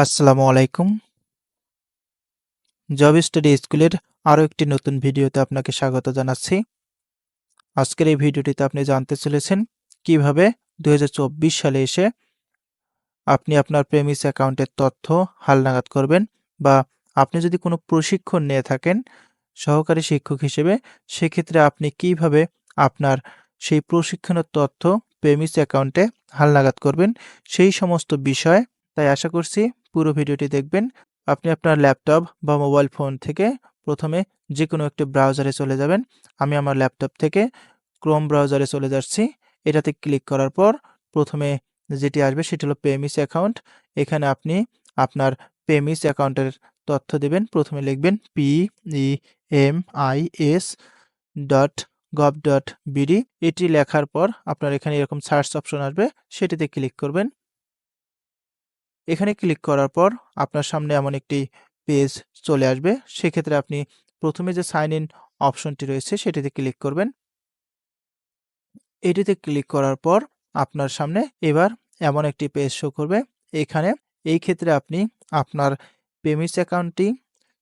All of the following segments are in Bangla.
আসসালামু আলাইকুম। জব স্টাডি স্কুলের আরও একটি নতুন ভিডিওতে আপনাকে স্বাগত জানাচ্ছি। আজকের এই ভিডিওটিতে আপনি জানতে চলেছেন কীভাবে দু হাজার চব্বিশ সালে এসে আপনি আপনার প্রেমিস অ্যাকাউন্টের তথ্য হালনাগাদ করবেন বা আপনি যদি কোনো প্রশিক্ষণ নিয়ে থাকেন সহকারী শিক্ষক হিসেবে, সেক্ষেত্রে আপনি কীভাবে আপনার সেই প্রশিক্ষণের তথ্য প্রেমিস অ্যাকাউন্টে হালনাগাদ করবেন, সেই সমস্ত বিষয় তাই আশা করছি পুরো ভিডিওটি দেখবেন। আপনি আপনার ল্যাপটপ বা মোবাইল ফোন থেকে প্রথমে যে কোনো একটি ব্রাউজারে চলে যাবেন। আমি আমার ল্যাপটপ থেকে ক্রোম ব্রাউজারে চলে যাচ্ছি। এটাতে ক্লিক করার পর প্রথমে যেটি আসবে সেটি হলো পেমিস অ্যাকাউন্ট। এখানে আপনি আপনার পেমিস অ্যাকাউন্টের তথ্য দেবেন। প্রথমে লিখবেন P E M I S dot gov dot BD এটি লেখার পর আপনার এখানে এরকম সার্চ অপশন আসবে। সেটিতে ক্লিক করবেন। এখানে ক্লিক করার পর আপনার সামনে এমন একটি পেজ চলে আসবে। সেক্ষেত্রে আপনি প্রথমে যে সাইন ইন অপশনটি রয়েছে সেটিতে ক্লিক করবেন। এটিতে ক্লিক করার পর আপনার সামনে এবার এমন একটি পেজ শো করবে। এখানে এই ক্ষেত্রে আপনি আপনার পেমিস অ্যাকাউন্টটি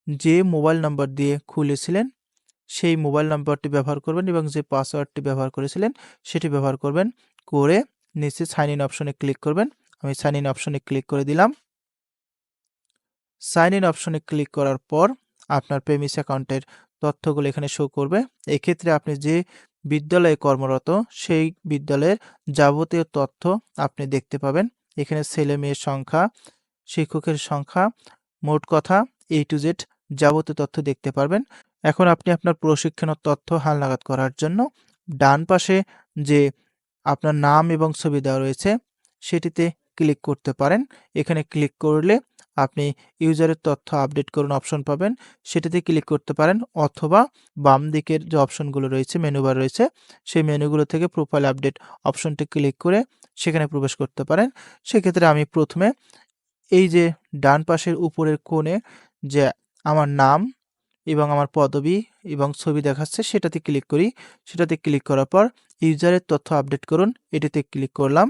যে মোবাইল নাম্বার দিয়ে খুলেছিলেন, সেই মোবাইল নাম্বারটি ব্যবহার করবেন এবং যে পাসওয়ার্ডটি ব্যবহার করেছিলেন, সেটি ব্যবহার করবেন। করে নিচে সাইন ইন অপশনে ক্লিক করবেন। আমি সাইন ইন অপশনে ক্লিক করে দিলাম। সাইন ইন অপশনে ক্লিক করার পর আপনার প্রেমিস অ্যাকাউন্টের তথ্যগুলো এখানে শো করবে। এক্ষেত্রে আপনি যে বিদ্যালয়ে কর্মরত সেই বিদ্যালয়ের যাবতীয় তথ্য আপনি দেখতে পাবেন। এখানে ছেলে মেয়ের সংখ্যা, শিক্ষকের সংখ্যা, মোট কথা এ টু জেড যাবতীয় তথ্য দেখতে পারবেন। এখন আপনি আপনার প্রশিক্ষণের তথ্য হালনাগাদ করার জন্য ডান পাশে যে আপনার নাম এবং ছবি দেওয়া রয়েছে, সেটিতে ক্লিক করতে পারেন। এখানে ক্লিক করলে আপনি ইউজারের তথ্য আপডেট করুন অপশন পাবেন। সেটাতে ক্লিক করতে পারেন অথবা বাম দিকের যে অপশনগুলো রয়েছে মেনু বার রয়েছে, সেই মেনুগুলো থেকে প্রোফাইল আপডেট অপশনটি ক্লিক করে সেখানে প্রবেশ করতে পারেন। সেক্ষেত্রে আমি প্রথমে এই যে ডান পাশের উপরের কোণে যে আমার নাম এবং আমার পদবি এবং ছবি দেখাচ্ছে, সেটাতে ক্লিক করি। সেটাতে ক্লিক করার পর ইউজারের তথ্য আপডেট করুন। এটিতে ক্লিক করলাম।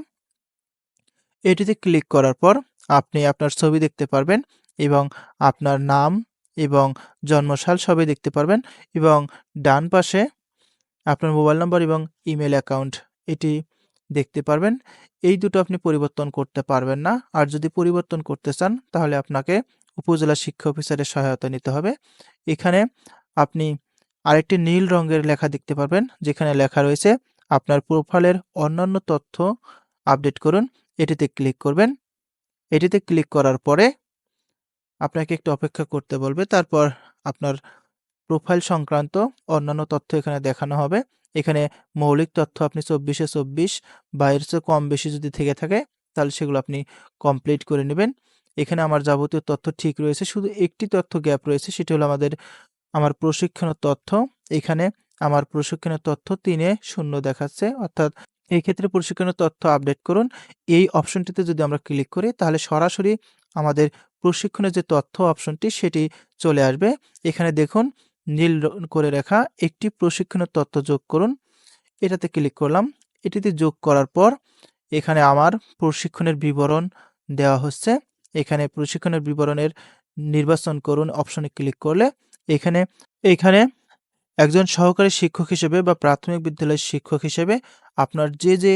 এটিতে ক্লিক করার পর আপনি আপনার ছবি দেখতে পারবেন এবং আপনার নাম এবং জন্মসাল সবই দেখতে পারবেন এবং ডান পাশে আপনার মোবাইল নম্বর এবং ইমেল অ্যাকাউন্ট এটি দেখতে পারবেন। এই দুটো আপনি পরিবর্তন করতে পারবেন না। আর যদি পরিবর্তন করতে চান, তাহলে আপনাকে উপজেলা শিক্ষা অফিসারের সহায়তা নিতে হবে। এখানে আপনি আরেকটি নীল রঙের লেখা দেখতে পারবেন, যেখানে লেখা রয়েছে, আপনার প্রোফাইলের অন্যান্য তথ্য আপডেট করুন। এটিতে ক্লিক করবেন। এটিতে ক্লিক করার পরে আপনাকে একটু অপেক্ষা করতে বলবে। তারপর আপনার প্রোফাইল সংক্রান্ত অন্যান্য তথ্য এখানে দেখানো হবে। এখানে মৌলিক তথ্য আপনি চব্বিশে চব্বিশ বা এর চেয়ে কম বেশি যদি থেকে থাকে, তাহলে সেগুলো আপনি কমপ্লিট করে নেবেন। এখানে আমার যাবতীয় তথ্য ঠিক রয়েছে। শুধু একটি তথ্য গ্যাপ রয়েছে, সেটি হলো আমাদের, আমার প্রশিক্ষণের তথ্য। এখানে আমার প্রশিক্ষণের তথ্য তিনে শূন্য দেখাচ্ছে, অর্থাৎ এই ক্ষেত্রে প্রশিক্ষণের তথ্য আপডেট করুন। এই অপশনটিতে যদি আমরা ক্লিক করি, তাহলে সরাসরি আমাদের প্রশিক্ষণের যে তথ্য অপশনটি সেটি চলে আসবে। এখানে দেখুন, নীল করে রেখা, একটি প্রশিক্ষণের তথ্য যোগ করুন। এটাতে ক্লিক করলাম। এটিতে যোগ করার পর, এখানে আমার প্রশিক্ষণের বিবরণ দেওয়া হচ্ছে। এখানে প্রশিক্ষণের বিবরণের নির্বাচন করুন অপশনে ক্লিক করলে। এখানে এখানে একজন সহকারী শিক্ষক হিসেবে বা প্রাথমিক বিদ্যালয়ের শিক্ষক হিসেবে আপনার যে যে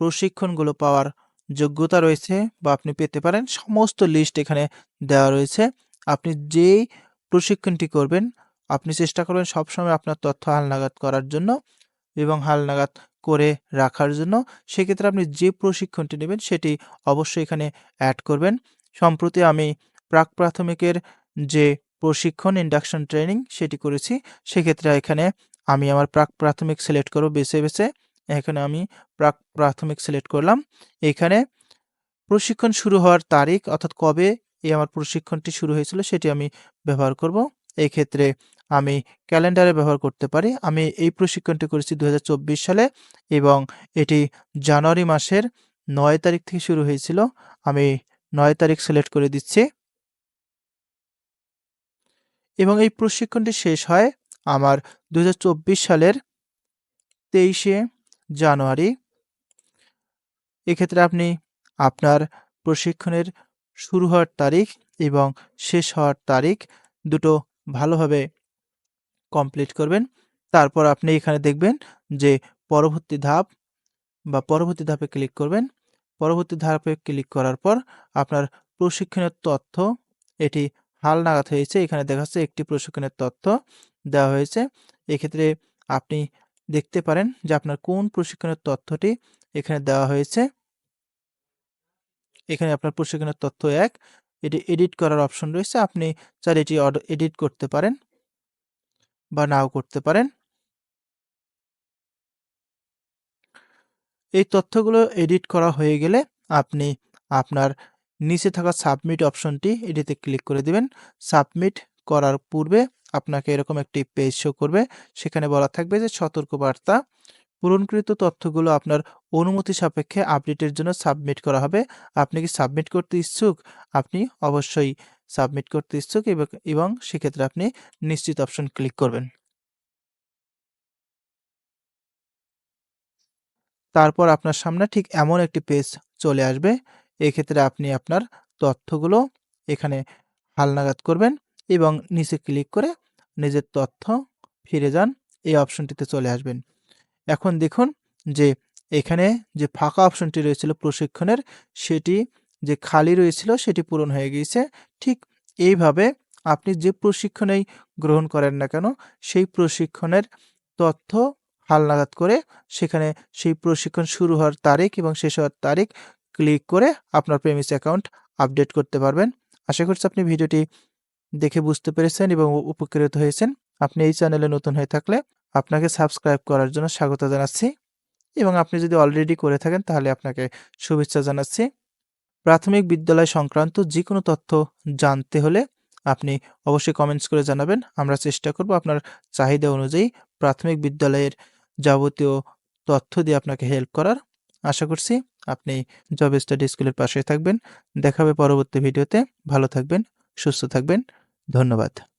প্রশিক্ষণগুলো পাওয়ার যোগ্যতা রয়েছে বা আপনি পেতে পারেন, সমস্ত লিস্ট এখানে দেওয়া রয়েছে। আপনি যেই প্রশিক্ষণটি করবেন, আপনি চেষ্টা করবেন সবসময় আপনার তথ্য হালনাগাদ করার জন্য এবং হালনাগাদ করে রাখার জন্য। সেক্ষেত্রে আপনি যে প্রশিক্ষণটি নেবেন, সেটি অবশ্যই এখানে অ্যাড করবেন। সম্প্রতি আমি প্রাক প্রাথমিকের যে প্রশিক্ষণ ইন্ডাকশন ট্রেনিং সেটি করেছি। সেক্ষেত্রে এখানে আমি আমার প্রাক প্রাথমিক সিলেক্ট করব বেছে বেছে। এখানে আমি প্রাক প্রাথমিক সিলেক্ট করলাম। এখানে প্রশিক্ষণ শুরু হওয়ার তারিখ অর্থাৎ কবে এই আমার প্রশিক্ষণটি শুরু হয়েছিল সেটি আমি ব্যবহার করব। এই ক্ষেত্রে আমি ক্যালেন্ডারে ব্যবহার করতে পারি। আমি এই প্রশিক্ষণটি করেছি দু হাজার চব্বিশ সালে এবং এটি জানুয়ারি মাসের নয় তারিখ থেকে শুরু হয়েছিল। আমি নয় তারিখ সিলেক্ট করে দিচ্ছি। এবং এই প্রশিক্ষণটি শেষ হয় আমার দু হাজার চব্বিশ সালের তেইশে জানুয়ারি। এক্ষেত্রে আপনি আপনার প্রশিক্ষণের শুরু হওয়ার তারিখ এবং শেষ হওয়ার তারিখ দুটো ভালোভাবে কমপ্লিট করবেন। তারপর আপনি এখানে দেখবেন যে পরবর্তী ধাপ বা পরবর্তী ধাপে ক্লিক করবেন। পরবর্তী ধাপে ক্লিক করার পর আপনার প্রশিক্ষণের তথ্য এটি হাল নাগাদ হয়েছে। এখানে দেখাচ্ছে একটি প্রশিক্ষণের তথ্য দেওয়া হয়েছে। এক্ষেত্রে আপনি দেখতে পারেন যে আপনার কোন প্রশিক্ষণের তথ্যটি এখানে দেওয়া হয়েছে। এখানে আপনার প্রশিক্ষণের তথ্য এক, এটি এডিট করার অপশন রয়েছে। আপনি চাইলে এটি এডিট করতে পারেন বা নাও করতে পারেন। এই তথ্যগুলো এডিট করা হয়ে গেলে আপনি আপনার নিচে থাকা সাবমিট অপশনটি এটিতে ক্লিক করে দিবেন। সাবমিট করার পূর্বে আপনাকে এরকম একটি পেজ শো করবে। সেখানে বলা থাকবে যে সতর্কবার্তা। পূরণকৃত তথ্যগুলো আপনার অনুমতি সাপেক্ষে আপডেটের জন্য সাবমিট করা হবে। আপনি কি সাবমিট করতে ইচ্ছুক? আপনি অবশ্যই সাবমিট করতে ইচ্ছুক এবং সেক্ষেত্রে আপনি নিশ্চিত অপশন ক্লিক করবেন। তারপর আপনার সামনে ঠিক এমন একটি পেজ চলে আসবে। এক্ষেত্রে আপনি আপনার তথ্যগুলো এখানে হালনাগাদ করবেন এবং নিচে ক্লিক করে নিজের তথ্য ফিরে যান, এই অপশনটিতে চলে আসবেন। এখন দেখুন যে এখানে যে ফাঁকা অপশনটি রয়েছিল প্রশিক্ষণের, সেটি যে খালি রয়েছিল সেটি পূরণ হয়ে গিয়েছে। ঠিক এইভাবে আপনি যে প্রশিক্ষণেই গ্রহণ করেন না কেন, সেই প্রশিক্ষণের তথ্য হালনাগাদ করে সেখানে সেই প্রশিক্ষণ শুরু হওয়ার তারিখ এবং শেষ হওয়ার তারিখ ক্লিক করে আপনার প্রেমিস অ্যাকাউন্ট আপডেট করতে পারবেন। আশা করছি আপনি ভিডিওটি দেখে বুঝতে পেরেছেন এবং উপকৃত হয়েছেন। আপনি এই চ্যানেলে নতুন হয়ে থাকলে আপনাকে সাবস্ক্রাইব করার জন্য স্বাগত জানাচ্ছি এবং আপনি যদি অলরেডি করে থাকেন তাহলে আপনাকে শুভেচ্ছা জানাচ্ছি। প্রাথমিক বিদ্যালয় সংক্রান্ত যে কোনো তথ্য জানতে হলে আপনি অবশ্যই কমেন্টস করে জানাবেন। আমরা চেষ্টা করব আপনার চাহিদা অনুযায়ী প্রাথমিক বিদ্যালয়ের যাবতীয় তথ্য দিয়ে আপনাকে হেল্প করার। আশা করছি আপনি জব স্টাডি স্কুলের পাশে থাকবেন। দেখাবে পরবর্তী ভিডিওতে ভালো থাকবেন সুস্থ থাকবেন। ধন্যবাদ।